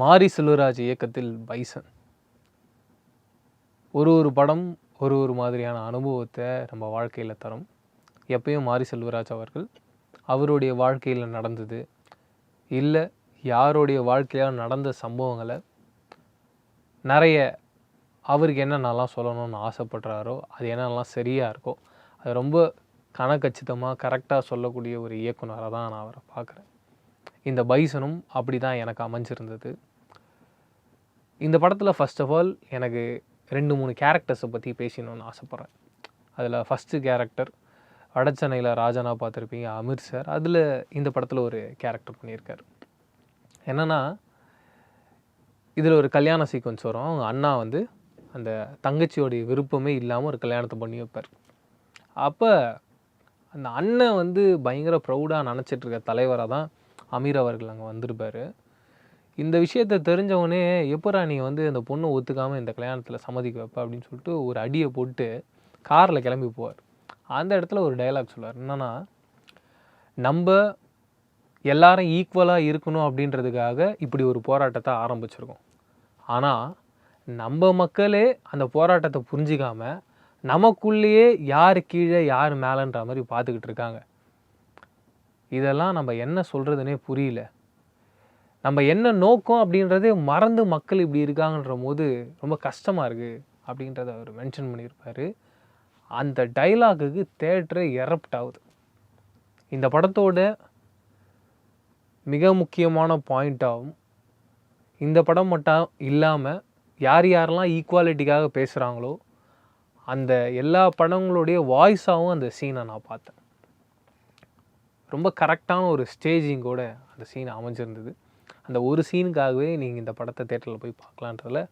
மாரி செல்வராஜ் இயக்கத்தில் பைசன். ஒரு ஒரு படம் ஒரு ஒரு மாதிரியான அனுபவத்தை நம்ம வாழ்க்கையில் தரும். எப்பயும் மாரி செல்வராஜ் அவர்கள் அவருடைய வாழ்க்கையில் நடந்தது. இல்லை யாருடைய வாழ்க்கையில் நடந்த சம்பவங்களை நிறைய அவருக்கு என்னென்னலாம் சொல்லணும்னு ஆசைப்படுறாரோ அது என்னென்னலாம் சரியாக இருக்கோ அது ரொம்ப கணக்கச்சிதமாக கரெக்டாக சொல்லக்கூடிய ஒரு இயக்குனராக தான் நான் அவரை பார்க்குறேன். இந்த பைசனும் அப்படி தான் எனக்கு அமைஞ்சிருந்தது. இந்த படத்தில் ஃபர்ஸ்ட் ஆஃப் ஆல் எனக்கு ரெண்டு மூணு கேரக்டர்ஸை பற்றி பேசணும்னு ஆசைப்பட்றேன். அதில் ஃபஸ்ட்டு கேரக்டர் வடச்சென்னையில் ராஜனா பார்த்துருப்பீங்க அமீர் சார் அதில் இந்த படத்தில் ஒரு கேரக்டர் பண்ணியிருக்கார். என்னென்னா இதில் ஒரு கல்யாண சீக்வன்ஸ் வரும். அவங்க அண்ணா வந்து அந்த தங்கச்சியோடைய விருப்பமே இல்லாமல் ஒரு கல்யாணத்தை பண்ணி வைப்பார். அப்போ அந்த அண்ணன் வந்து பயங்கர ப்ரௌடாக நினச்சிட்டு இருக்க தலைவராக தான் அமீர் அவர்கள் அங்கே வந்திருப்பார். இந்த விஷயத்தை தெரிஞ்சவொடனே எப்போரா நீ வந்து அந்த பொண்ணை ஒத்துக்காமல் இந்த கல்யாணத்தில் சம்மதிக்க வைப்ப? அப்படின்னு சொல்லிட்டு ஒரு அடியை போட்டு காரில் கிளம்பி போவார். அந்த இடத்துல ஒரு டைலாக் சொல்லுவார். என்னென்னா நம்ம எல்லாரும் ஈக்குவலாக இருக்கணும் அப்படின்றதுக்காக இப்படி ஒரு போராட்டத்தை ஆரம்பிச்சிருக்கோம். ஆனால் நம்ம மக்களே அந்த போராட்டத்தை புரிஞ்சிக்காமல் நமக்குள்ளேயே யார் கீழே யார் மேலேன்ற மாதிரி பார்த்துக்கிட்டு இருக்காங்க. இதெல்லாம் நம்ம என்ன சொல்கிறதுனே புரியல. நம்ம என்ன நோக்கம் அப்படின்றதே மறந்து மக்கள் இப்படி இருக்காங்கன்ற போது ரொம்ப கஷ்டமாக இருக்குது அப்படின்றத அவர் மென்ஷன் பண்ணியிருப்பார். அந்த டைலாகுக்கு தேட்டரே எரப்ட் ஆகுது. இந்த படத்தோட மிக முக்கியமான பாயிண்ட்டாகவும் இந்த படம் மட்டும் இல்லாமல் யார் யாரெல்லாம் ஈக்குவாலிட்டிக்காக பேசுகிறாங்களோ அந்த எல்லா படங்களுடைய வாய்ஸாகவும் அந்த சீனை நான் பார்த்தேன். ரொம்ப கரெக்டான ஒரு ஸ்டேஜிங்கோட அந்த சீன் அமைஞ்சிருந்தது. அந்த ஒரு சீனுக்காகவே நீங்கள் இந்த படத்தை தேட்டரில் போய் பார்க்கலான்றதில்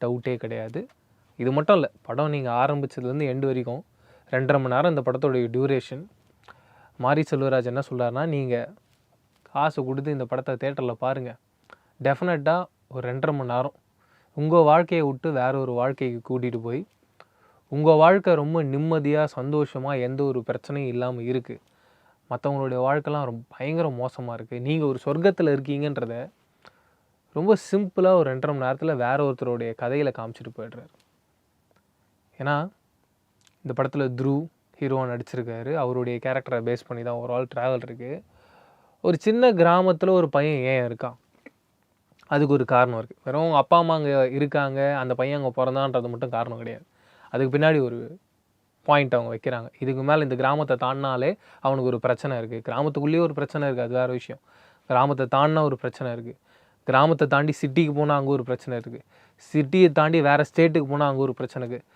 டவுட்டே கிடையாது. இது மட்டும் இல்லை படம் நீங்கள் ஆரம்பிச்சதுலேருந்து எண்டு வரைக்கும் ரெண்டரை மணி நேரம் இந்த படத்தோடைய டியூரேஷன் மாரி செல்வராஜ் என்ன சொல்கிறாருன்னா நீங்கள் காசு கொடுத்து இந்த படத்தை தேட்டரில் பாருங்கள் டெஃபினட்டாக ஒரு ரெண்டரை மணி நேரம் உங்கள் வாழ்க்கையை விட்டு வேற ஒரு வாழ்க்கைக்கு கூட்டிகிட்டு போய் உங்கள் வாழ்க்கை ரொம்ப நிம்மதியாக சந்தோஷமாக எந்த ஒரு பிரச்சனையும் இல்லாமல் இருக்குது மற்றவங்களுடைய வாழ்க்கைலாம் ரொம்ப பயங்கர மோசமாக இருக்குது நீங்கள் ஒரு சொர்க்கத்தில் இருக்கீங்கன்றத ரொம்ப சிம்பிளாக ஒரு ரெண்டரை மணி நேரத்தில் வேற ஒருத்தருடைய கதையில் காமிச்சிட்டு போயிடுறாரு. ஏன்னா இந்த படத்தில் த்ரூ ஹீரோவாக நடிச்சிருக்காரு. அவருடைய கேரக்டரை பேஸ் பண்ணி தான் ஒரு ஆல் ட்ராவல் இருக்குது ஒரு சின்ன கிராமத்தில் ஒரு பையன் ஏன் இருக்கான்? அதுக்கு ஒரு காரணம் இருக்குது வெறும் அப்பா அம்மா அங்கே இருக்காங்க. அந்த பையன் அங்கே பிறந்தான்றது மட்டும் காரணம் கிடையாது. அதுக்கு பின்னாடி ஒரு பாயிண்ட் அவங்க வைக்கிறாங்க. இதுக்கு மேலே இந்த கிராமத்தை தாண்டினாலே அவனுக்கு ஒரு பிரச்சனை இருக்குது கிராமத்துக்குள்ளேயே ஒரு பிரச்சனை இருக்குது அது வேறு விஷயம். கிராமத்தை தாண்டினா ஒரு பிரச்சனை இருக்குது கிராமத்தை தாண்டி சிட்டிக்கு போனால் அங்கே ஒரு பிரச்சனை இருக்குது சிட்டியை தாண்டி வேறு ஸ்டேட்டுக்கு போனால் அங்கே ஒரு பிரச்சனை இருக்குது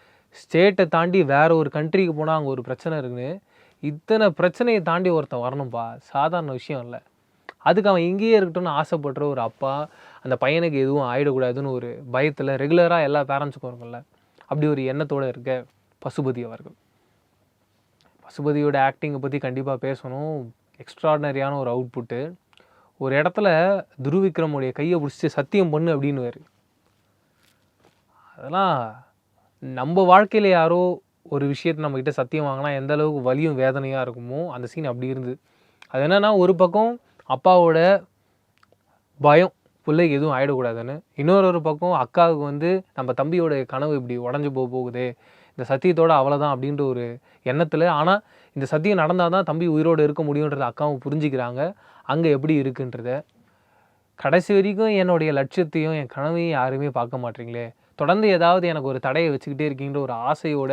ஸ்டேட்டை தாண்டி வேறு ஒரு கண்ட்ரிக்கு போனால் அங்கே ஒரு பிரச்சனை இருக்குன்னு இத்தனை பிரச்சனையை தாண்டி ஒருத்தன் வரணும்ப்பா சாதாரண விஷயம் இல்லை. அதுக்கு அவன் இங்கேயே இருக்கட்டும்னு ஆசைப்படுற ஒரு அப்பா அந்த பையனுக்கு எதுவும் ஆகிடக்கூடாதுன்னு ஒரு பயத்தில் ரெகுலராக எல்லா பேரண்ட்ஸுக்கும் இருக்கும்ல. அப்படி ஒரு எண்ணத்தோடு இருக்க. பசுபதி அவர்கள். பசுபதியோட ஆக்டிங்கை பற்றி கண்டிப்பாக பேசணும். எக்ஸ்ட்ராடினரியான ஒரு அவுட்புட்டு ஒரு இடத்துல துருவிக்ரமுடைய கையை பிடிச்சி சத்தியம் பண்ணு அப்படின்னு அதெல்லாம் நம்ம வாழ்க்கையில் யாரோ ஒரு விஷயத்தை நம்மக்கிட்ட சத்தியம் வாங்கினா எந்த அளவுக்கு வலியும் வேதனையாக இருக்குமோ அந்த சீன் அப்படி இருந்து அது என்னென்னா ஒரு பக்கம் அப்பாவோட பயம் பிள்ளைக்கு எதுவும் ஆகிடக்கூடாதுன்னு இன்னொரு ஒரு பக்கம் அக்காவுக்கு வந்து நம்ம தம்பியோட கனவு இப்படி உடஞ்சி போக போகுது. இந்த சத்தியத்தோட அவ்வளோதான் அப்படின்ற ஒரு எண்ணத்தில் ஆனால் இந்த சத்தியம் நடந்தால் தான் தம்பி உயிரோடு இருக்க முடியுன்றத அக்காவும் புரிஞ்சுக்கிறாங்க. அங்கே எப்படி இருக்குன்றத. கடைசி வரைக்கும் என்னுடைய லட்சியத்தையும் என் கனவையும் யாருமே பார்க்க மாட்டீங்களே. தொடர்ந்து ஏதாவது எனக்கு ஒரு தடையை வச்சுக்கிட்டே இருக்கீங்கிற ஒரு ஆசையோட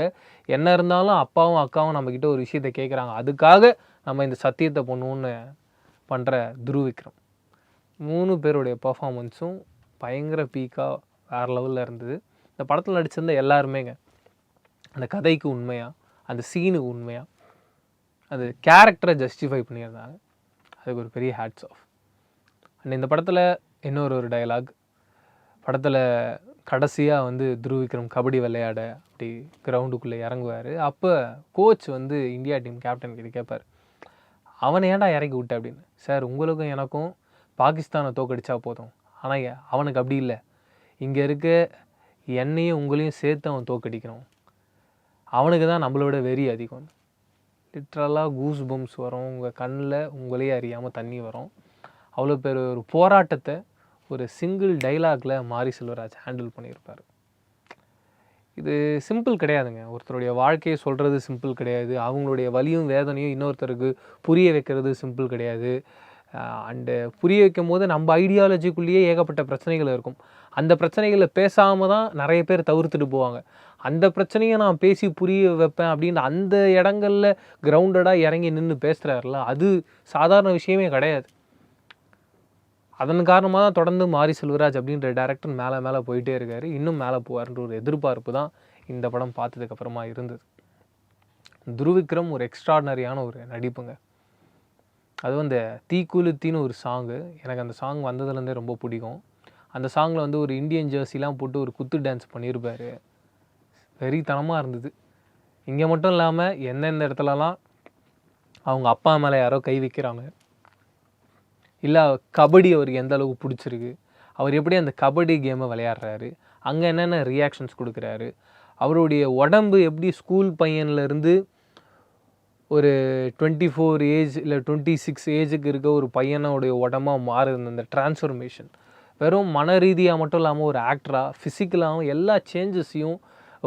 என்ன இருந்தாலும் அப்பாவும் அக்காவும் நம்மக்கிட்ட ஒரு விஷயத்த கேட்குறாங்க அதுக்காக நம்ம இந்த சத்தியத்தை பண்ணுவோன்னு பண்ணுற துருவிக்ரம் மூணு பேருடைய பர்ஃபாமன்ஸும் பயங்கர பீக்காக வேறு லெவலில் இருந்தது. இந்த படத்தில் நடிச்சிருந்த எல்லாருமேங்க அந்த கதைக்கு உண்மையாக அந்த சீனுக்கு உண்மையாக அந்த கேரக்டரை ஜஸ்டிஃபை பண்ணியிருந்தாங்க. அதுக்கு ஒரு பெரிய ஹேட்ஸ் ஆஃப் அண்ட் இந்த படத்தில் இன்னொரு ஒரு டயலாக் படத்தில் கடைசியாக வந்து துருவிக்ரம் கபடி விளையாட அப்படி கிரவுண்டுக்குள்ளே இறங்குவார். அப்போ கோச் வந்து இந்தியா டீம் கேப்டன் கிட்ட கேட்பார் அவனை ஏன்டா இறக்கி விட்ட? அப்படின்னு. சார் உங்களுக்கும் எனக்கும் பாகிஸ்தானை தோக்கடிச்சா போதும். ஆனால் அவனுக்கு அப்படி இல்லை. இங்கே இருக்க என்னையும் உங்களையும் சேர்த்து அவன் தோக்கடிக்கணும். அவனுக்கு தான் நம்மளோட வெறி அதிகம். லிட்ரலாக கூஸ் பம்ஸ் வரும். உங்கள் கண்ணில் உங்களே அறியாமல் தண்ணி வரும். அவ்வளோ பேர் ஒரு போராட்டத்தை ஒரு சிங்கிள் டைலாகில் மாரி செல்வராஜ் ஹேண்டில் பண்ணியிருப்பார். இது சிம்பிள் கிடையாதுங்க. ஒருத்தருடைய வாழ்க்கையை சொல்கிறது சிம்பிள் கிடையாது. அவங்களுடைய வலியும் வேதனையும் இன்னொருத்தருக்கு புரிய வைக்கிறது சிம்பிள் கிடையாது. அண்டு புரிய வைக்கும் போது நம்ம ஐடியாலஜிக்குள்ளேயே ஏகப்பட்ட பிரச்சனைகள் இருக்கும். அந்த பிரச்சனைகளை பேசாமல் தான் நிறைய பேர் தவிர்த்துட்டு போவாங்க. அந்த பிரச்சனையை நான் பேசி புரிய வைப்பேன் அப்படின்னு அந்த இடங்களில் கிரவுண்டடாக இறங்கி நின்று பேசுகிறாருல அது சாதாரண விஷயமே கிடையாது. அதன் காரணமாக தான் தொடர்ந்து மாரி செல்வராஜ் அப்படின்ற டேரக்டர் மேலே மேலே போயிட்டே இருக்கார். இன்னும் மேலே போவார்ன்ற ஒரு எதிர்பார்ப்பு தான் இந்த படம் பார்த்ததுக்கப்புறமா இருந்தது. துருவிக்ரம் ஒரு எக்ஸ்ட்ராடினரியான ஒரு நடிப்புங்க. அதுவும் வந்து தீக்குளுத்தின்னு ஒரு சாங்கு எனக்கு அந்த சாங் வந்ததுலேருந்தே ரொம்ப பிடிக்கும். அந்த சாங்கில் வந்து ஒரு இந்தியன் ஜெர்சிலாம் போட்டு ஒரு குத்து டான்ஸ் பண்ணியிருப்பார் வெறித்தனமாக இருந்தது. இங்கே மட்டும் இல்லாமல் எந்தெந்த இடத்துலலாம் அவங்க அப்பா மேலே யாரோ கை வைக்கிறாங்க. இல்லை கபடி அவருக்கு எந்த அளவுக்கு பிடிச்சிருக்கு. அவர் எப்படி அந்த கபடி கேமை விளையாடுறாரு. அங்கே என்னென்ன ரியாக்ஷன்ஸ் கொடுக்குறாரு. அவருடைய உடம்பு எப்படி ஸ்கூல் பையன்லேருந்து ஒரு டுவெண்ட்டி ஃபோர் ஏஜ் இல்லை டுவெண்ட்டி சிக்ஸ் ஏஜுக்கு இருக்க ஒரு பையனோடைய உடம்பாக மாறுது. அந்த டிரான்ஸ்ஃபர்மேஷன் வெறும் மன ரீதியாக மட்டும் இல்லாமல் ஒரு ஆக்டராக ஃபிசிக்கலாகவும் எல்லா சேஞ்சஸையும்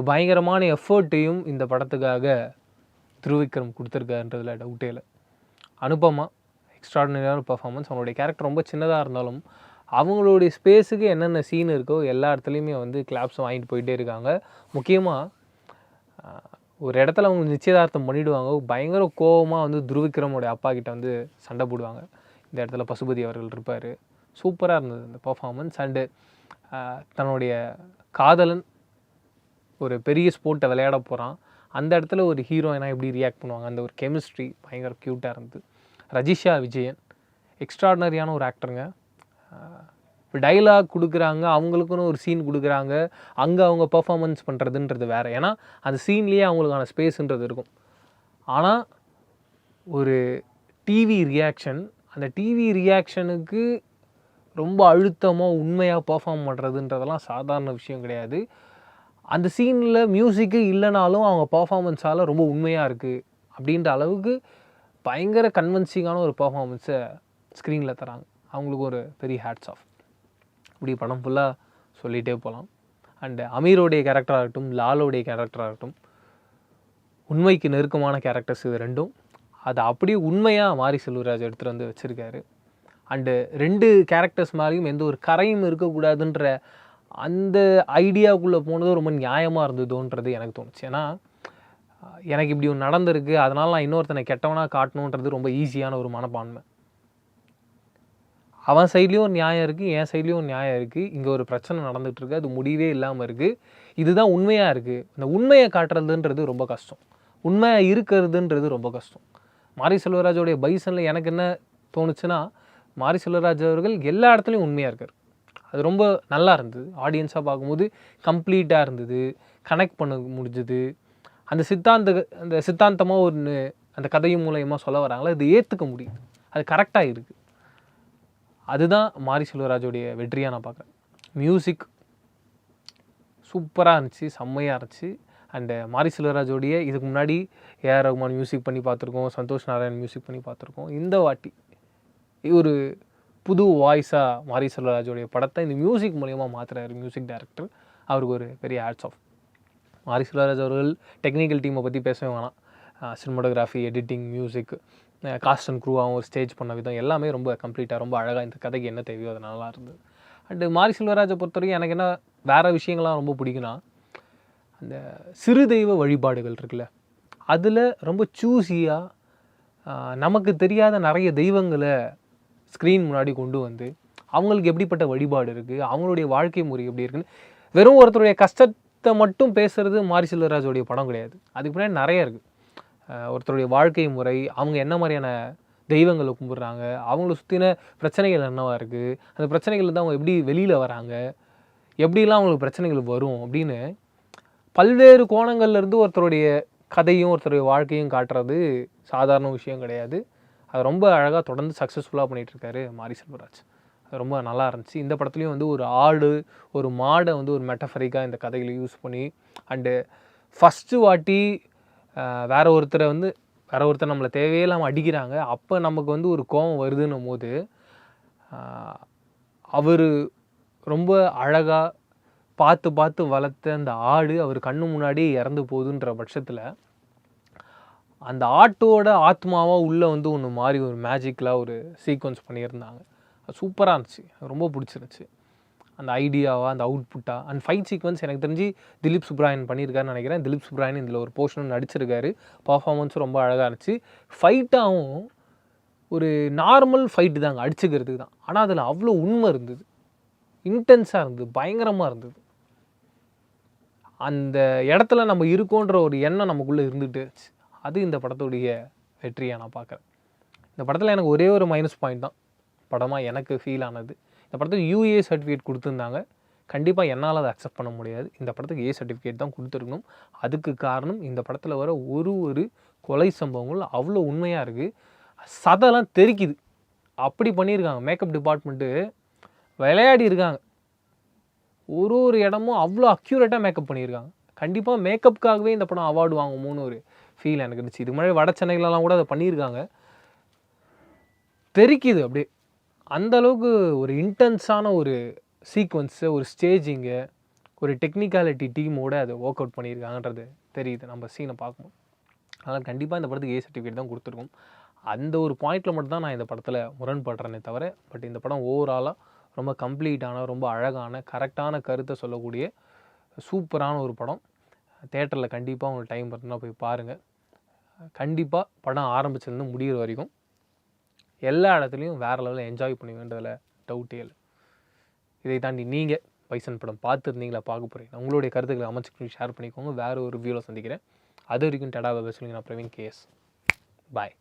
பயங்கரமான எஃபர்ட்டையும் இந்த படத்துக்காக திருவிக்ரம் கொடுத்துருக்காருன்றதுல டவுட்டே இல்லை. அனுபமா எக்ஸ்ட்ராடினரியான பர்ஃபார்மன்ஸ் அவனுடைய கேரக்டர் ரொம்ப சின்னதாக இருந்தாலும் அவங்களுடைய ஸ்பேஸுக்கு என்னென்ன சீன் இருக்கோ எல்லா இடத்துலையுமே வந்து கிளாப்ஸ் வாங்கிட்டு போயிட்டே இருக்காங்க. முக்கியமாக ஒரு இடத்துல அவங்க நிச்சயதார்த்தம் பண்ணிவிடுவாங்க பயங்கர கோவமாக வந்து துருவிக்ரமோடைய அப்பா கிட்ட வந்து சண்டை போடுவாங்க. இந்த இடத்துல பசுபதி அவர்கள் இருப்பார். சூப்பராக இருந்தது அந்த பர்ஃபார்மன்ஸ் அண்டு தன்னுடைய காதலன் ஒரு பெரிய ஸ்போர்ட்டை விளையாட போகிறான் அந்த இடத்துல ஒரு ஹீரோயினாக எப்படி ரியாக்ட் பண்ணுவாங்க? அந்த ஒரு கெமிஸ்ட்ரி பயங்கர க்யூட்டாக இருந்தது. ரஜிஷா விஜயன். எக்ஸ்ட்ராடினரியான ஒரு ஆக்டருங்க இப்போ டைலாக் கொடுக்குறாங்க. அவங்களுக்குன்னு ஒரு சீன் கொடுக்குறாங்க. அங்கே அவங்க பர்ஃபார்மன்ஸ் பண்ணுறதுன்றது வேறு. ஏன்னா அந்த சீன்லேயே அவங்களுக்கான ஸ்பேஸ்ன்றது இருக்கும். ஆனால் ஒரு டிவி ரியாக்ஷன் அந்த டிவி ரியாக்ஷனுக்கு ரொம்ப அழுத்தமாக உண்மையாக பர்ஃபார்ம் பண்ணுறதுன்றதெல்லாம் சாதாரண விஷயம் கிடையாது. அந்த சீனில் மியூசிக்கு இல்லைனாலும் அவங்க பர்ஃபாமன்ஸால் ரொம்ப உண்மையாக இருக்குது அப்படின்ற அளவுக்கு பயங்கர கன்வென்சிங்கான ஒரு பர்ஃபாமன்ஸை ஸ்க்ரீனில் தராங்க. அவங்களுக்கு ஒரு பெரிய ஹேட்ஸ் ஆஃப் இப்படி படம் ஃபுல்லாக சொல்லிகிட்டே போகலாம் அண்டு அமீரோடைய கேரக்டராக இருக்கட்டும் லாலோடைய கேரக்டராக இருக்கட்டும் உண்மைக்கு நெருக்கமான கேரக்டர்ஸ் இது ரெண்டும். அதை அப்படியே உண்மையாக மாரி செல்வராஜ் எடுத்துகிட்டு வந்து வச்சுருக்காரு. அண்டு ரெண்டு கேரக்டர்ஸ் மாதிரியும் எந்த ஒரு கரையும் இருக்கக்கூடாதுன்ற அந்த ஐடியாவுக்குள்ளே போனது ரொம்ப நியாயமாக இருந்ததுன்றது எனக்கு தோணுச்சு. ஏன்னா எனக்கு இப்படி ஒன்று நடந்திருக்கு. அதனால் நான் இன்னொருத்தனை கெட்டவனாக காட்டணுன்றது ரொம்ப ஈஸியான ஒரு மனப்பான்மை. அவன் சைட்லேயும் ஒரு நியாயம் இருக்குது என் சைட்லேயும் ஒரு நியாயம் இருக்குது இங்கே ஒரு பிரச்சனை நடந்துகிட்ருக்கு அது முடிவே இல்லாமல் இருக்குது இதுதான் உண்மையாக இருக்குது இந்த உண்மையை காட்டுறதுன்றது ரொம்ப கஷ்டம். உண்மையாக இருக்கிறதுன்றது ரொம்ப கஷ்டம். மாரி செல்வராஜோடைய பைசனில் எனக்கு என்ன தோணுச்சுன்னா மாரி செல்வராஜ் அவர்கள் எல்லா இடத்துலையும் உண்மையாக இருக்கார். அது ரொம்ப நல்லா இருந்தது. ஆடியன்ஸாக பார்க்கும்போது கம்ப்ளீட்டாக இருந்தது. கனெக்ட் பண்ண முடிஞ்சுது. அந்த சித்தாந்த அந்த சித்தாந்தமாக ஒன்று அந்த கதையும் மூலயமா சொல்ல வராங்களோ அது ஏற்றுக்க முடியுது. அது கரெக்டாக இருக்குது அதுதான் மாரி செல்வராஜோடைய வெற்றியாக நான் பார்க்குறேன். மியூசிக் சூப்பராக இருந்துச்சு செம்மையாக இருந்துச்சு. அண்டு மாரி செல்வராஜோடைய இதுக்கு முன்னாடி ஏஆர் ரகுமான் மியூசிக் பண்ணி பார்த்துருக்கோம் சந்தோஷ் நாராயண் மியூசிக் பண்ணி பார்த்துருக்கோம். இந்த வாட்டி ஒரு புது வாய்ஸாக மாரி செல்வராஜோடைய படத்தை இந்த மியூசிக் மூலயமா மாற்றுறாரு மியூசிக் டைரக்டர் அவருக்கு ஒரு பெரிய ஆட்ஸ் ஆஃப் மாரி செல்வராஜ் அவர்கள் டெக்னிக்கல் டீமை பற்றி பேசவே வேணாம். Cinematography editing music cast and க்ரூவாகவும் ஒரு ஸ்டேஜ் பண்ண விதம் எல்லாமே ரொம்ப கம்ப்ளீட்டாக ரொம்ப அழகாக இந்த கதைக்கு என்ன தேவையோ அது நல்லா இருந்தது. அண்டு மாரி செல்வராஜை பொறுத்த வரைக்கும் எனக்கு என்ன வேறு விஷயங்கள்லாம் ரொம்ப பிடிக்குன்னா அந்த சிறு தெய்வ வழிபாடுகள் இருக்குல்ல அதில் ரொம்ப சூஸியாக நமக்கு தெரியாத நிறைய தெய்வங்களை ஸ்க்ரீன் முன்னாடி கொண்டு வந்து அவங்களுக்கு எப்படிப்பட்ட வழிபாடு இருக்குது அவங்களுடைய வாழ்க்கை முறை எப்படி இருக்குன்னு வெறும் ஒருத்தருடைய கஷ்டத்தை மட்டும் பேசுகிறது மாரி செல்வராஜோடைய படம் கிடையாது. அதுக்கு முன்னாடி நிறைய இருக்குது ஒருத்தருடைய வாழ்க்கை முறை அவங்க என்ன மாதிரியான தெய்வங்களை கும்பிட்றாங்க அவங்கள சுற்றின பிரச்சனைகள் என்னவா இருக்குது அந்த பிரச்சனைகள் தான் அவங்க எப்படி வெளியில் வராங்க எப்படிலாம் அவங்களுக்கு பிரச்சனைகள் வரும் அப்படின்னு பல்வேறு கோணங்கள்லேருந்து ஒருத்தருடைய கதையும் ஒருத்தருடைய வாழ்க்கையும் காட்டுறது சாதாரண விஷயம் கிடையாது. அது ரொம்ப அழகாக தொடர்ந்து சக்ஸஸ்ஃபுல்லாக பண்ணிகிட்ருக்காரு மாரி செல்வராஜ். அது ரொம்ப நல்லா இருந்துச்சு. இந்த படத்துலையும் வந்து ஒரு ஆடு ஒரு மாடை வந்து ஒரு மெட்டஃபரிக்காக இந்த கதைகளை யூஸ் பண்ணி அண்டு ஃபஸ்ட்டு வாட்டி வேற ஒருத்தரை வந்து வேற ஒருத்தர் நம்மளை தேவையில்லாமல் அடிக்கிறாங்க. அப்போ நமக்கு வந்து ஒரு கோபம் வருதுன்னும் போது அவர் ரொம்ப அழகாக பார்த்து பார்த்து வளர்த்த அந்த ஆடு அவர் கண்ணு முன்னாடி இறந்து போகுதுன்ற பட்சத்தில் அந்த ஆட்டோட ஆத்மாவாக உள்ளே வந்து ஒன்று மாதிரி ஒரு மேஜிக்கலாக ஒரு சீக்வன்ஸ் பண்ணியிருந்தாங்க. அது சூப்பராக இருந்துச்சு. ரொம்ப பிடிச்சிருந்துச்சு. அந்த ஐடியாவாக அந்த அவுட்புட்டாக அண்ட் ஃபைட் சீக்வன்ஸ் எனக்கு தெரிஞ்சு திலீப் சுப்ராயன் பண்ணியிருக்காருன்னு நினைக்கிறேன். திலீப் சுப்ராயன் இதில் ஒரு போர்ஷனும் நடிச்சிருக்காரு. பர்ஃபார்மன்ஸும் ரொம்ப அழகாக இருந்துச்சு. ஃபைட்டாகவும் ஒரு நார்மல் ஃபைட்டு தாங்க அடிச்சுக்கிறதுக்கு தான். ஆனால் அதில் அவ்வளோ உண்மை இருந்தது. இன்டென்ஸாக இருந்தது. பயங்கரமாக இருந்தது. அந்த இடத்துல நம்ம இருக்கோன்ற ஒரு எண்ணம் நமக்குள்ளே இருந்துகிட்டே இருந்துச்சு. அது இந்த படத்துடைய வெற்றியாக நான் பார்க்குறேன். இந்த படத்தில் எனக்கு ஒரே ஒரு மைனஸ் பாயிண்ட் தான். படமாக எனக்கு ஃபீல் ஆனது. இந்த படத்துக்கு யூஏ சர்டிஃபிகேட் கொடுத்துருந்தாங்க. கண்டிப்பாக என்னால் அதை அக்செப்ட் பண்ண முடியாது. இந்த படத்துக்கு ஏ சர்டிஃபிகேட் தான் கொடுத்துருக்கணும். அதுக்கு காரணம் இந்த படத்தில் வர ஒரு ஒரு கொலை சம்பவங்கள் அவ்வளோ உண்மையாக இருக்குது சதெல்லாம் தெரிக்குது. அப்படி பண்ணியிருக்காங்க. மேக்கப் டிபார்ட்மெண்ட்டு விளையாடி இருக்காங்க. ஒரு ஒரு இடமும் அவ்வளோ அக்யூரேட்டாக மேக்கப் பண்ணியிருக்காங்க. கண்டிப்பாக மேக்கப்புக்காகவே இந்த படம் அவார்டு வாங்குமோன்னு ஒரு ஃபீல் எனக்கு இருந்துச்சு. இது முன்னாடி வட சென்னையிலலாம் கூட அதை பண்ணியிருக்காங்க. தெரிக்குது அப்படியே. அந்தளவுக்கு ஒரு இன்டென்ஸான ஒரு சீக்வன்ஸு ஒரு ஸ்டேஜிங்கு ஒரு டெக்னிக்காலிட்டி டீமோட அதை ஒர்க் அவுட் பண்ணியிருக்காங்கன்றது தெரியுது. நம்ம சீனை பார்க்கும்போது. அதனால் கண்டிப்பாக இந்த படத்துக்கு ஏ சர்டிஃபிகேட் தான் கொடுத்துருக்கோம். அந்த ஒரு பாயிண்டில் மட்டும் தான் நான் இந்த படத்தில் முரண்படுறேனே தவிர பட் இந்த படம் ஓவராலாக ரொம்ப கம்ப்ளீட்டான ரொம்ப அழகான கரெக்டான கருத்தை சொல்லக்கூடிய சூப்பரான ஒரு படம். தேட்டரில் கண்டிப்பாக உங்களுக்கு டைம் இருந்தால் போய் பாருங்கள் கண்டிப்பாக படம் ஆரம்பிச்சிருந்து முடிகிற வரைக்கும் எல்லா இடத்துலையும் வேறு லெவலில் என்ஜாய் பண்ணுவீங்கன்றதில் டவுட்டே இல்லை இதை தாண்டி நீங்கள் பைசன் படம் பார்த்துருந்தீங்களா? பார்க்க போகிறீங்க உங்களுடைய கருத்துக்களை அமைச்சு ஷேர் பண்ணிக்கோங்க. வேறு ஒரு வியூவில் சந்திக்கிறேன். அது வரைக்கும் டடா வெப நான் பிரவீன் கேஎஸ் பாய்